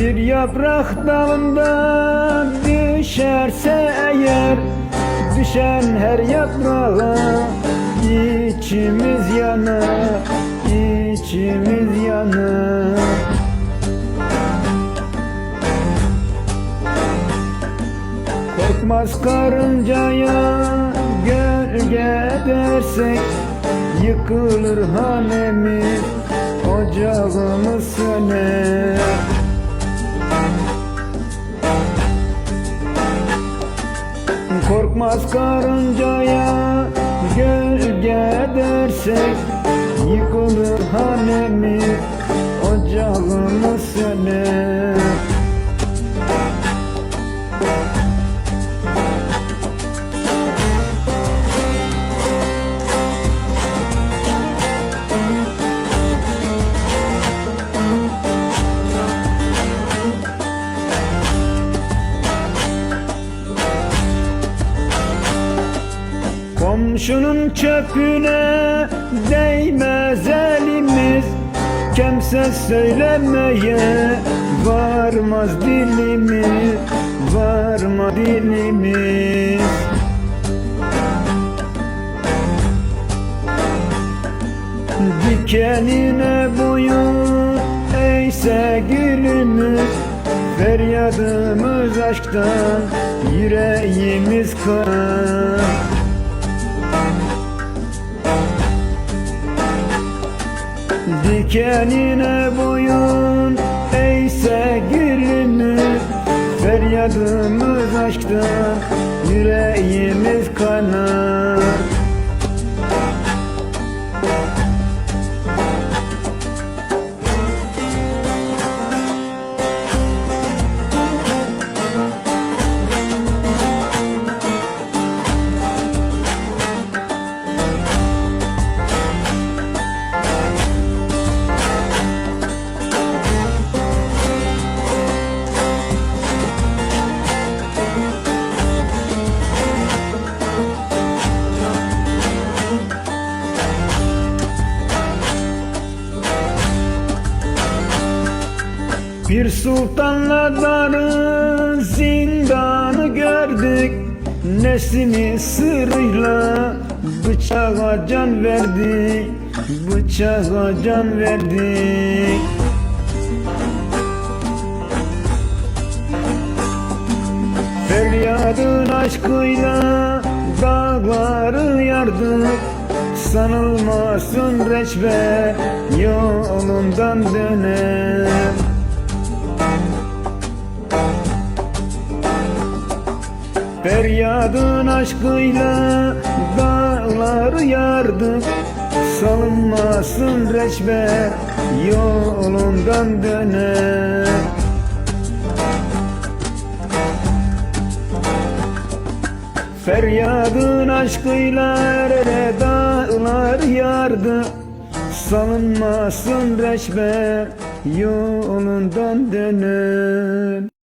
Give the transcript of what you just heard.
Bir yaprak dalından düşerse eğer Düşen her yaprağa içimiz yanar içimiz yanar. Korkmaz karıncaya gölge dersek Yıkılır hanemiz ocağımız Korkmaz karıncaya. Gölge dersek Yıkılır hanemiz ocağımız söner Komşunun çöpüne değmez elimiz. Kimse söylemeye varmaz dilimiz Varma dilimiz. Dikenine boyun eğse gülümüz Feryadımız aşktan yüreğimiz kan Dikenine boyun eğse gülümüz Feryadımız aşktan yüreğimiz kanar Bir sultanla darı zindanı gördük. Nesimi sırrıyla bıçağa can verdik Bıçağa can verdik. Feryadın aşkıyla dağları yardık. Sanılmasın reçber yolundan döner Feryadın aşkıyla dağları yardık Salınmasın reçber yolundan döner Feryadın aşkıyla ere dağlar yardı Salınmasın reçber yolundan döner